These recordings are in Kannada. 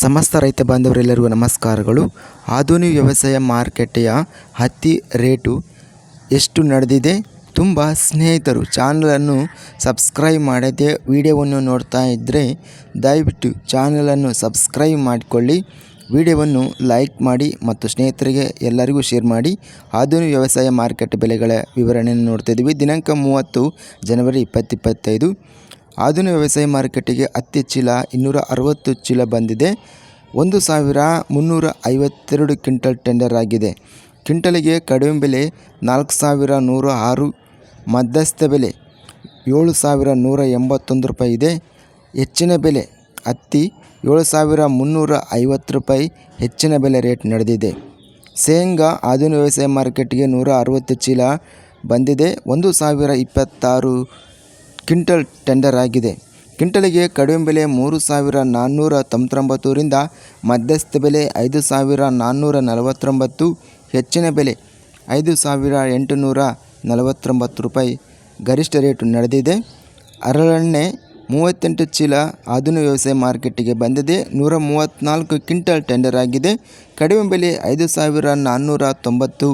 ಸಮಸ್ತ ರೈತ ಬಾಂಧವರೆಲ್ಲರಿಗೂ ನಮಸ್ಕಾರಗಳು. ಆಧುನಿಕ ವ್ಯವಸಾಯ ಮಾರುಕಟ್ಟೆಯ ಹತ್ತಿ ರೇಟು ಎಷ್ಟು ನಡೆದಿದೆ? ತುಂಬ ಸ್ನೇಹಿತರು ಚಾನಲನ್ನು ಸಬ್ಸ್ಕ್ರೈಬ್ ಮಾಡದೆ ವಿಡಿಯೋವನ್ನು ನೋಡ್ತಾ ಇದ್ದರೆ ದಯವಿಟ್ಟು ಚಾನಲನ್ನು ಸಬ್ಸ್ಕ್ರೈಬ್ ಮಾಡಿಕೊಳ್ಳಿ. ವಿಡಿಯೋವನ್ನು ಲೈಕ್ ಮಾಡಿ ಮತ್ತು ಸ್ನೇಹಿತರಿಗೆ ಎಲ್ಲರಿಗೂ ಶೇರ್ ಮಾಡಿ. ಆಧುನಿಕ ವ್ಯವಸಾಯ ಮಾರುಕಟ್ಟೆ ಬೆಲೆಗಳ ವಿವರಣೆಯನ್ನು ನೋಡ್ತಾ ಇದ್ದೀವಿ. ದಿನಾಂಕ ಮೂವತ್ತು ಜನವರಿ ಇಪ್ಪತ್ತಿಪ್ಪತ್ತೈದು ಆಧುನಿಕ ವ್ಯವಸಾಯ ಮಾರುಕಟ್ಟೆಗೆ ಹತ್ತಿ ಚೀಲ ಇನ್ನೂರ ಅರವತ್ತು ಚೀಲ ಬಂದಿದೆ. ಒಂದು ಸಾವಿರ ಮುನ್ನೂರ ಐವತ್ತೆರಡು ಕ್ವಿಂಟಲ್ ಟೆಂಡರ್ ಆಗಿದೆ. ಕ್ವಿಂಟಲಿಗೆ ಕಡಿಮೆ ಬೆಲೆ ನಾಲ್ಕು ಸಾವಿರ ನೂರ ಆರು, ಮಧ್ಯಸ್ಥ ಬೆಲೆ ಏಳು ಸಾವಿರ ನೂರ ಎಂಬತ್ತೊಂದು ರೂಪಾಯಿ ಇದೆ. ಹೆಚ್ಚಿನ ಬೆಲೆ ಹತ್ತಿ ಏಳು ಸಾವಿರ ಮುನ್ನೂರ ಐವತ್ತು ರೂಪಾಯಿ ಹೆಚ್ಚಿನ ಬೆಲೆ ರೇಟ್ ನಡೆದಿದೆ. ಶೇಂಗಾ ಆಧುನಿಕ ವ್ಯವಸಾಯ ಮಾರ್ಕೆಟ್ಗೆ ನೂರ ಅರವತ್ತು ಚೀಲ ಬಂದಿದೆ. ಒಂದು ಸಾವಿರ ಇಪ್ಪತ್ತಾರು ಕ್ವಿಂಟಲ್ ಟೆಂಡರ್ ಆಗಿದೆ. ಕ್ವಿಂಟಲಿಗೆ ಕಡಿಮೆ ಬೆಲೆ ಮೂರು ಸಾವಿರ ನಾನ್ನೂರ ತೊಂಬತ್ತೊಂಬತ್ತರಿಂದ ಮಧ್ಯಸ್ಥ ಬೆಲೆ ಐದು ಸಾವಿರ ನಾನ್ನೂರ ನಲವತ್ತೊಂಬತ್ತು, ಹೆಚ್ಚಿನ ಬೆಲೆ ಐದು ಸಾವಿರ ಎಂಟುನೂರ ನಲವತ್ತೊಂಬತ್ತು ರೂಪಾಯಿ ಗರಿಷ್ಠ ರೇಟು ನಡೆದಿದೆ. ಅರಳೆಣ್ಣೆ ಮೂವತ್ತೆಂಟು ಚೀಲ ಆಧುನಿಕ ವ್ಯವಸಾಯ ಮಾರ್ಕೆಟಿಗೆ ಬಂದಿದೆ. ನೂರ ಮೂವತ್ತ್ನಾಲ್ಕು ಕ್ವಿಂಟಲ್ ಟೆಂಡರ್ ಆಗಿದೆ. ಕಡಿಮೆ ಬೆಲೆ ಐದು ಸಾವಿರ ನಾನ್ನೂರ ತೊಂಬತ್ತು,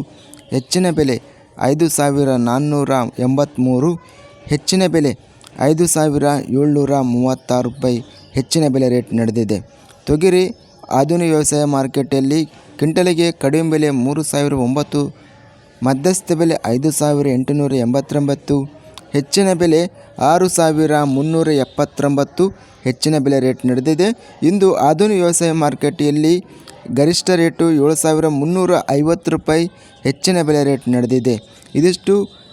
ಹೆಚ್ಚಿನ ಬೆಲೆ ಐದು ಸಾವಿರ ನಾನ್ನೂರ ಎಂಬತ್ತ್ಮೂರು ಹೆಚ್ಚಿನ ಬೆಲೆ ಐದು ಸಾವಿರ ಏಳ್ನೂರ ಮೂವತ್ತಾರು ರೂಪಾಯಿ ಹೆಚ್ಚಿನ ಬೆಲೆ ರೇಟ್ ನಡೆದಿದೆ. ತೊಗರಿ ಆಧುನಿಕ ವ್ಯವಸಾಯ ಮಾರ್ಕೆಟಲ್ಲಿ ಕ್ವಿಂಟಲಿಗೆ ಕಡಿಮೆ ಬೆಲೆ ಮೂರು ಸಾವಿರ ಒಂಬತ್ತು, ಮಧ್ಯಸ್ಥ ಬೆಲೆ ಐದು ಸಾವಿರ ಎಂಟುನೂರ ಎಂಬತ್ತೊಂಬತ್ತು, ಹೆಚ್ಚಿನ ಬೆಲೆ ಆರು ಸಾವಿರ ಮುನ್ನೂರ ಎಪ್ಪತ್ತೊಂಬತ್ತು ಹೆಚ್ಚಿನ ಬೆಲೆ ರೇಟ್ ನಡೆದಿದೆ. ಇಂದು ಆಧುನಿಕ ವ್ಯವಸಾಯ ಮಾರುಕಟ್ಟೆಯಲ್ಲಿ ಗರಿಷ್ಠ ರೇಟು ಏಳು ಸಾವಿರ ಮುನ್ನೂರ ಐವತ್ತು ರೂಪಾಯಿ ಹೆಚ್ಚಿನ ಬೆಲೆ ರೇಟ್ ನಡೆದಿದೆ. ಇದಿಷ್ಟು